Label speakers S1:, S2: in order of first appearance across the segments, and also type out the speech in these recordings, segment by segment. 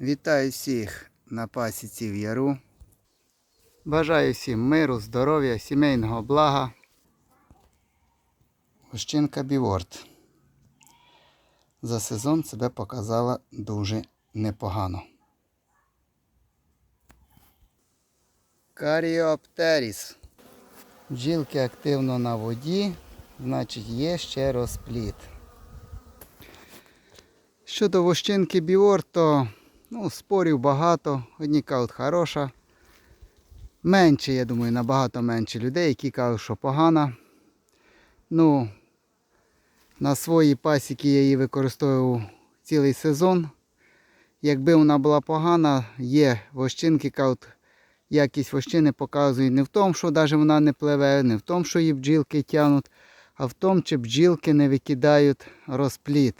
S1: Вітаю всіх на пасіці в Яру. Бажаю всім миру, здоров'я, сімейного блага. Гущинка Біворд. За сезон себе показала дуже непогано. Каріоптеріс. Бджілки активно на воді, значить є ще розпліт. Щодо вощинки Біор, то ну, спорів багато. Одні кажуть, хороша. Менше, я думаю, набагато менше людей, які кажуть, що погана. Ну, на своїй пасіки я її використовував цілий сезон. Якби вона була погана, є вощинки, кажуть, якість вощини показують не в тому, що навіть вона не пливе, не в тому, що її бджілки тягнуть, а в тому, чи бджілки не викидають розпліт.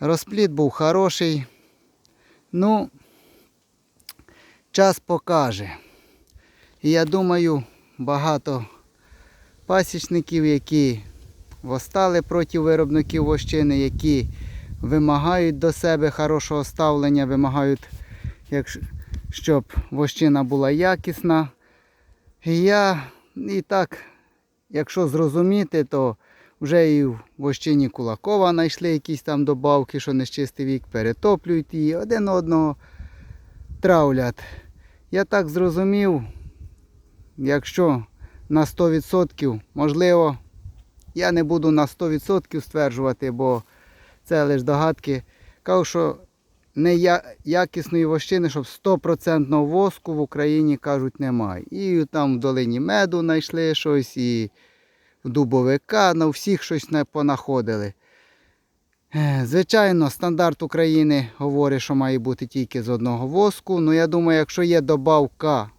S1: Розпліт був хороший. Ну, час покаже. І я думаю, багато пасічників, які восстали проти виробників вощини, які вимагають до себе хорошого ставлення, вимагають, щоб вощина була якісна. І я і так, якщо зрозуміти, то вже і в вощині Кулакова знайшли якісь там добавки, що нечистий вік, перетоплюють її, один одного травлять. Я так зрозумів, якщо на 100%, можливо, я не буду на 100% стверджувати, бо це лише догадки. Кажу, що не якісної вощини, щоб 100% воску в Україні кажуть немає. І там в долині меду знайшли щось, і дубовика, на всіх щось не понаходили. Звичайно, стандарт України говорить, що має бути тільки з одного воску. Ну, я думаю, якщо є добавка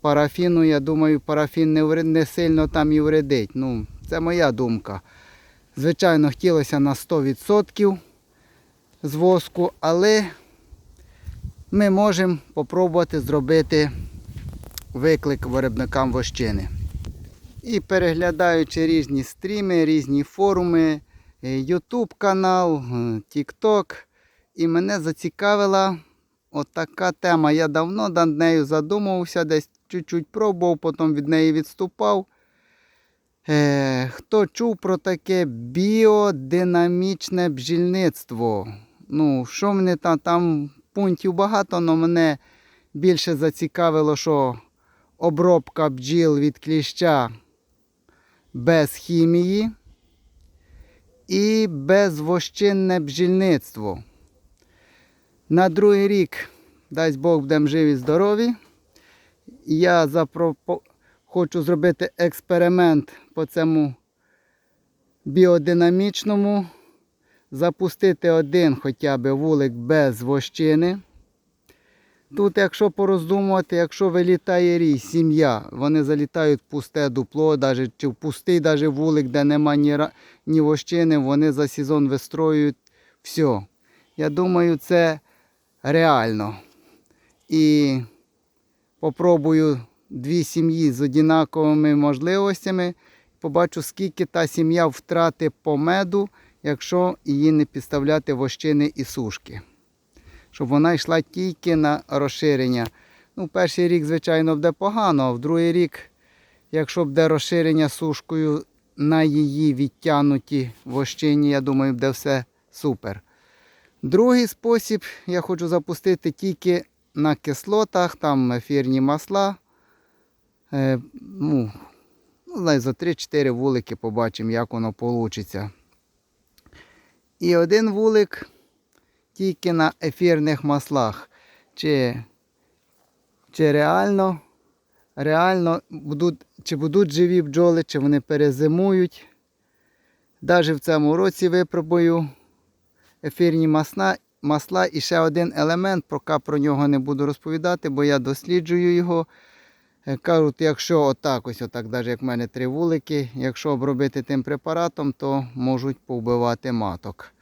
S1: парафіну, я думаю, парафін не, не сильно там і вредить. Ну, це моя думка. Звичайно, хотілося на 100% з воску, але ми можемо спробувати зробити виклик виробникам вощини. І переглядаючи різні стріми, різні форуми, е, YouTube канал, е, TikTok. І мене зацікавила отака тема. Я давно над нею задумувався, десь чуть-чуть пробував, потім від неї відступав. Е, хто чув про таке біодинамічне бджільництво? Ну, що мене там, там пунктів багато, але мене більше зацікавило, що обробка бджіл від кліща без хімії і безвощинне бджільництво. На другий рік, дасть Бог, будемо живі здорові. Я запропо... хочу зробити експеримент по цьому біодинамічному. Запустити один хоча б вулик без вощини. Тут, якщо пороздумувати, якщо вилітає рій, сім'я, вони залітають в пусте дупло, даже, чи в пустий даже вулик, де нема ні, ні вощини, вони за сезон вистроюють все. Я думаю, це реально. І попробую дві сім'ї з однаковими можливостями. Побачу, скільки та сім'я втрати по меду, якщо її не підставляти вощини і сушки щоб вона йшла тільки на розширення. Ну, перший рік, звичайно, буде погано, а в другий рік, якщо буде розширення сушкою на її відтянуті вощині, я думаю, буде все супер. Другий спосіб я хочу запустити тільки на кислотах, там ефірні масла. Е, ну, ну, за 3-4 вулики побачимо, як воно вийде. І один вулик тільки на ефірних маслах. Чи, чи реально, реально будуть, чи будуть живі бджоли, чи вони перезимують. Навіть в цьому році випробую ефірні масла, масла і ще один елемент, поки про нього не буду розповідати, бо я досліджую його. Е, Кажуть, якщо отак, ось отак, навіть як в мене три вулики, якщо обробити тим препаратом, то можуть повбивати маток.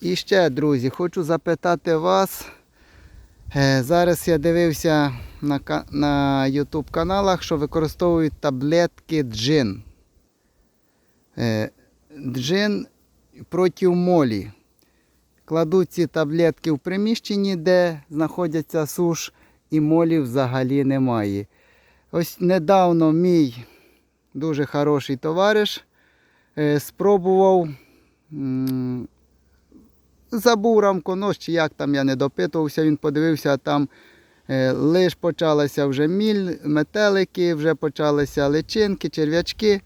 S1: І ще, друзі, хочу запитати вас. Е, Зараз я дивився на, YouTube каналах, що використовують таблетки джин. Е, Джин проти молі. кладуть ці таблетки в приміщенні, де знаходяться суш, і молів взагалі немає. Ось недавно мій дуже хороший товариш е, спробував. Забув рамконос, чи як там я не допитувався, він подивився, там е, лиш почалася вже міль, метелики, вже почалися личинки, черв'ячки.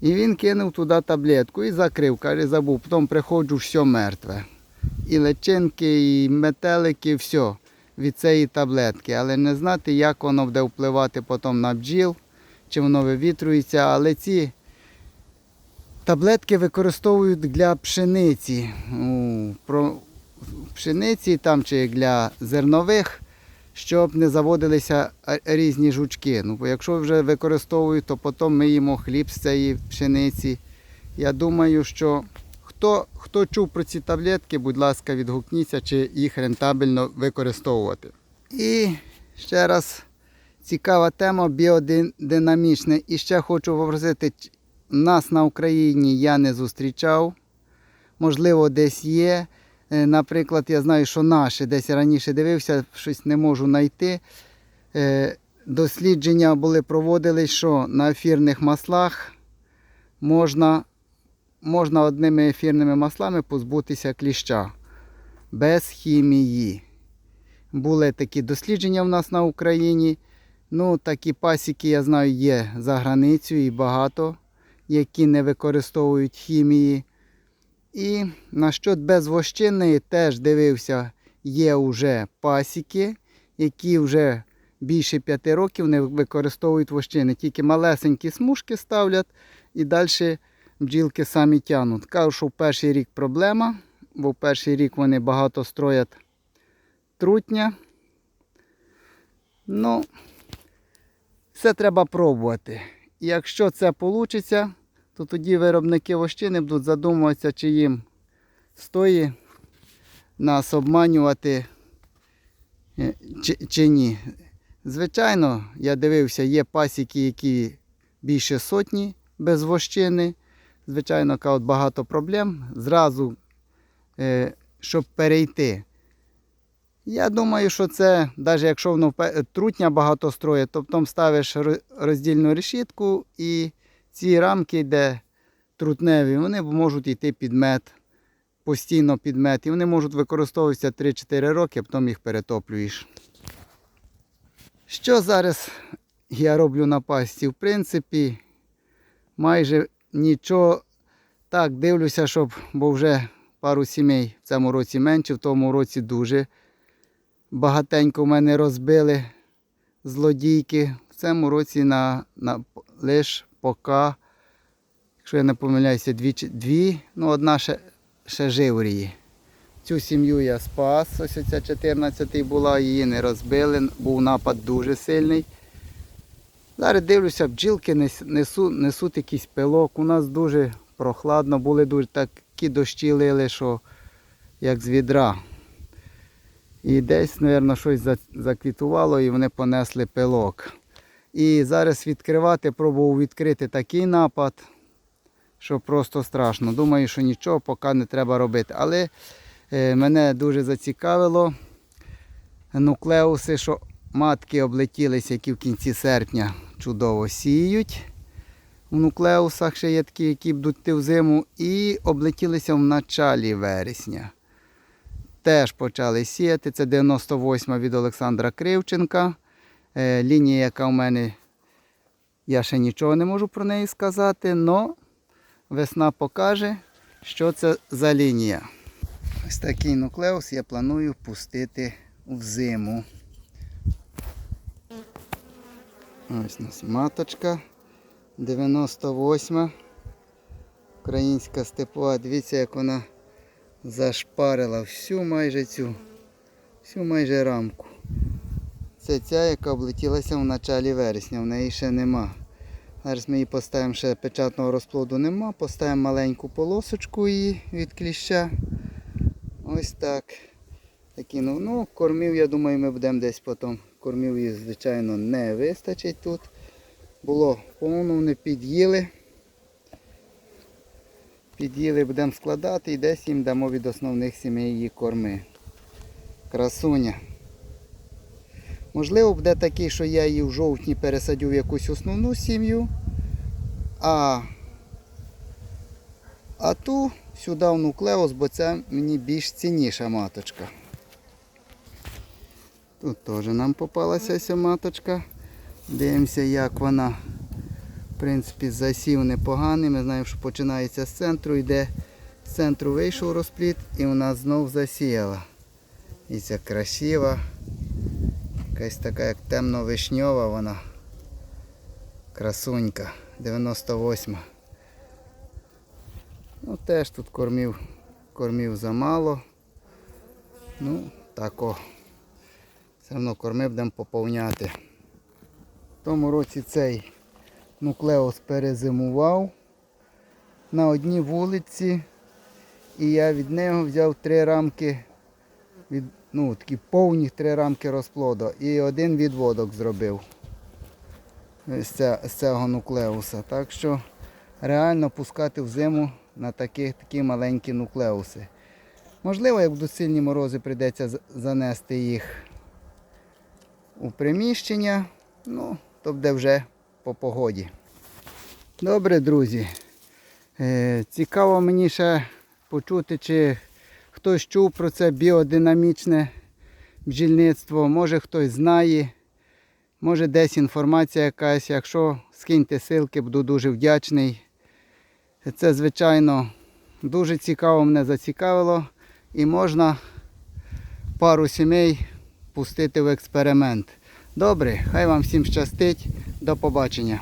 S1: І він кинув туди таблетку і закрив, каже, забув. Потім приходжу, все мертве. І личинки, і метелики, все від цієї таблетки. Але не знати, як воно буде впливати потім на бджіл, чи воно вивітрується. Але ці таблетки використовують для пшениці. Про, пшениці там, чи для зернових, щоб не заводилися різні жучки. Ну, бо якщо вже використовують, то потім ми їмо хліб з цієї пшениці. Я думаю, що хто, хто чув про ці таблетки, будь ласка, відгукніться, чи їх рентабельно використовувати. І ще раз цікава тема біодинамічне. І ще хочу попросити, нас на Україні я не зустрічав. Можливо, десь є. Е, Наприклад, я знаю, що наші десь раніше дивився, щось не можу знайти. Е, Дослідження були проводились, що на ефірних маслах можна, можна одними ефірними маслами позбутися кліща без хімії. Були такі дослідження в нас на Україні. Ну, такі пасіки, я знаю, є за границею і багато, які не використовують хімії. І на що безвощинної теж дивився, є вже пасіки, які вже більше п'яти років не використовують вощини. Тільки малесенькі смужки ставлять і далі бджілки самі тягнуть. Кажу, що в перший рік проблема, бо в перший рік вони багато строять трутня. Ну, все треба пробувати. І якщо це вийде, то тоді виробники вощини будуть задумуватися, чи їм стоїть нас обманювати е, чи, чи ні. Звичайно, я дивився, є пасіки, які більше сотні без вощини. Звичайно, кажуть, багато проблем. Зразу, е, щоб перейти. Я думаю, що це, навіть якщо воно трутня багато строїть, то потім ставиш роздільну решітку і ці рамки, де трутневі, вони можуть йти під мед, постійно під мед. І вони можуть використовуватися 3-4 роки, а потім їх перетоплюєш. Що зараз я роблю на пасті? В принципі, майже нічого. Так, дивлюся, щоб, бо вже пару сімей в цьому році менше, в тому році дуже багатенько в мене розбили злодійки. В цьому році на, на лише поки, якщо я не помиляюся, дві, дві ну одна ще, ще живріє. Цю сім'ю я спас, ось ця 14 була, її не розбили, був напад дуже сильний. Зараз дивлюся, бджілки несу, несуть якийсь пилок. У нас дуже прохладно, були дуже такі дощі лили, що як з відра. І десь, мабуть, щось заквітувало і вони понесли пилок. І зараз відкривати, пробував відкрити такий напад, що просто страшно. Думаю, що нічого поки не треба робити. Але е, мене дуже зацікавило нуклеуси, що матки облетілися, які в кінці серпня чудово сіють. У нуклеусах ще є такі, які будуть йти в зиму, і облетілися в началі вересня. Теж почали сіяти. Це 98 від Олександра Кривченка. Е, лінія, яка в мене, я ще нічого не можу про неї сказати, але весна покаже, що це за лінія. Ось такий нуклеус я планую пустити в зиму. Ось у нас маточка 98. Українська степова. Дивіться, як вона зашпарила всю майже цю, всю майже рамку. Це ця, яка облетілася в началі вересня, в неї ще нема. Зараз ми її поставимо ще печатного розплоду нема, поставимо маленьку полосочку її від кліща. Ось так. Такі, ну, ну, кормів, я думаю, ми будемо десь потім. Кормів її, звичайно, не вистачить тут. Було повно, вони під'їли. Під'їли будемо складати і десь їм дамо від основних сімей її корми. Красуня. Можливо, буде такий, що я її в жовтні пересадю в якусь основну сім'ю, а, а ту сюди в нуклеус, бо це мені більш цінніша маточка. Тут теж нам попалася ця маточка. Дивимося, як вона. В принципі, засів непоганий. Ми знаємо, що починається з центру, йде з центру вийшов розпліт і вона знов засіяла. І ця красива. Якась така як темно-вишньова вона. Красунька. 98. Ну теж тут кормів, кормів замало. Ну, о. Все одно корми будемо поповняти. В тому році цей нуклеус перезимував на одній вулиці. І я від нього взяв три рамки, від, ну, такі повні три рамки розплоду. І один відводок зробив з, цього нуклеуса. Так що реально пускати в зиму на такі, такі маленькі нуклеуси. Можливо, як будуть сильні морози, прийдеться занести їх у приміщення. Ну, то буде вже по погоді. Добре, друзі. Е, цікаво мені ще почути, чи хтось чув про це біодинамічне бджільництво. Може хтось знає, може десь інформація якась. Якщо скиньте ссылки, буду дуже вдячний. Це, звичайно, дуже цікаво мене зацікавило. І можна пару сімей пустити в експеримент. Добре, хай вам всім щастить. До побачення.